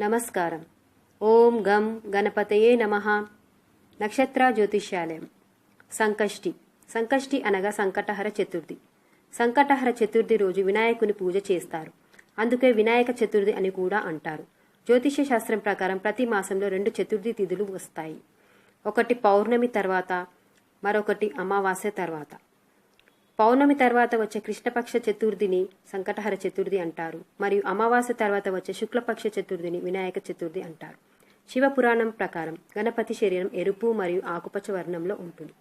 నమస్కారం. ఓం గం గణపతయే నమ. నక్షత్ర జ్యోతిష్యాలయం. సంకష్టి. సంకష్టి అనగా సంకటహర చతుర్థి. సంకటహర చతుర్థి రోజు వినాయకుని పూజ చేస్తారు. అందుకే వినాయక చతుర్థి అని కూడా అంటారు. జ్యోతిష్య శాస్త్రం ప్రకారం ప్రతి మాసంలో రెండు చతుర్థి తిథులు వస్తాయి. ఒకటి పౌర్ణమి తర్వాత మరొకటి అమావాస్య తర్వాత. పౌర్ణమి తర్వాత వచ్చే కృష్ణపక్ష చతుర్థిని సంకటహర చతుర్థి అంటారు. మరియు అమావాస్య తర్వాత వచ్చే శుక్లపక్ష చతుర్థిని వినాయక చతుర్థి అంటారు. శివ పురాణం ప్రకారం గణపతి శరీరం ఎరుపు మరియు ఆకుపచ్చ వర్ణంలో ఉంటుంది.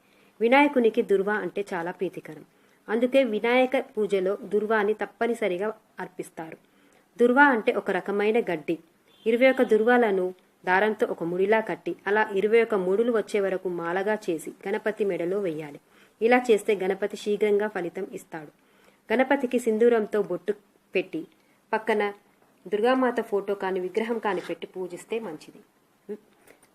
వినాయకునికి దుర్వా అంటే చాలా ప్రీతికరం. అందుకే వినాయక పూజలో దుర్వాని తప్పనిసరిగా అర్పిస్తారు. దుర్వా అంటే ఒక రకమైన గడ్డి. ఇరవై ఒక దుర్వాలను దారంతో ఒక ముడిలా కట్టి అలా ఇరవై ఒక ముడులు వచ్చే వరకు మాలగా చేసి గణపతి మెడలో వెయ్యాలి ఇలా చేస్తే గణపతి శీఘ్రంగా ఫలితం ఇస్తాడు. గణపతికి సింధూరంతో బొట్టు పెట్టి పక్కన దుర్గామాత ఫోటో కాని విగ్రహం కాని పెట్టి పూజిస్తే మంచిది.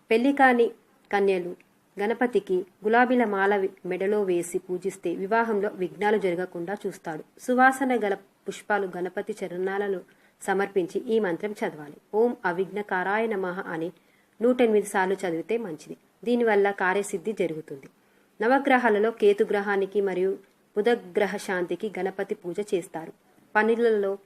పెళ్ళి కాని కన్యలు గణపతికి గులాబీల మాల మెడలో వేసి పూజిస్తే వివాహంలో విఘ్నాలు జరగకుండా చూస్తాడు. సువాసన గల పుష్పాలు గణపతి చరణాలను సమర్పించి ఈ మంత్రం చదవాలి. ఓం అవిఘ్నకారాయ నమః అని నూట ఎనిమిది సార్లు చదివితే మంచిది. దీనివల్ల కార్యసిద్ధి జరుగుతుంది. నవగ్రహాలలో కేతు గ్రహానికి మరియు బుధగ్రహ శాంతికి గణపతి పూజ చేస్తారు. పనులలో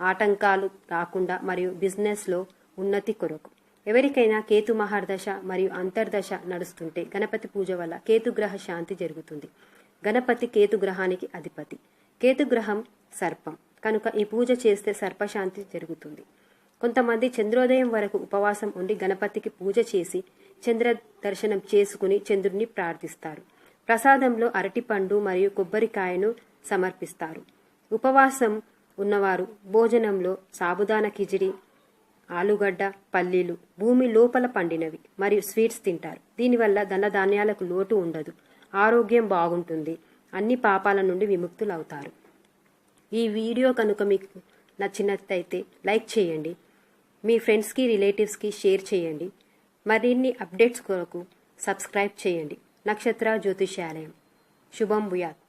ఆటంకాలు రాకుండా మరియు బిజినెస్లో ఉన్నతి కొరకు. ఎవరికైనా కేతు మహర్దశ మరియు అంతర్దశ నడుస్తుంటే గణపతి పూజ వల్ల కేతుగ్రహ శాంతి జరుగుతుంది. గణపతి కేతు గ్రహానికి అధిపతి. కేతు గ్రహం సర్పం. కనుక ఈ పూజ చేస్తే సర్పశాంతి జరుగుతుంది. కొంతమంది చంద్రోదయం వరకు ఉపవాసం ఉండి గణపతికి పూజ చేసి చంద్ర దర్శనం చేసుకుని చంద్రుణ్ణి ప్రార్థిస్తారు. ప్రసాదంలో అరటిపండు మరియు కొబ్బరికాయను సమర్పిస్తారు. ఉపవాసం ఉన్నవారు భోజనంలో సాబుదాన కిచిడి ఆలుగడ్డ పల్లీలు భూమి లోపల పండినవి మరియు స్వీట్స్ తింటారు. దీనివల్ల ధనధాన్యాలకు లోటు ఉండదు. ఆరోగ్యం బాగుంటుంది. అన్ని పాపాల నుండి విముక్తులవుతారు. ఈ వీడియో కనుక మీకు నచ్చినట్లయితే లైక్ చేయండి. మీ ఫ్రెండ్స్కి రిలేటివ్స్కి షేర్ చేయండి. మరిన్ని అప్డేట్స్ కొరకు సబ్స్క్రైబ్ చేయండి. నక్షత్ర జ్యోతిష్యాలయం. శుభం భూయాత్.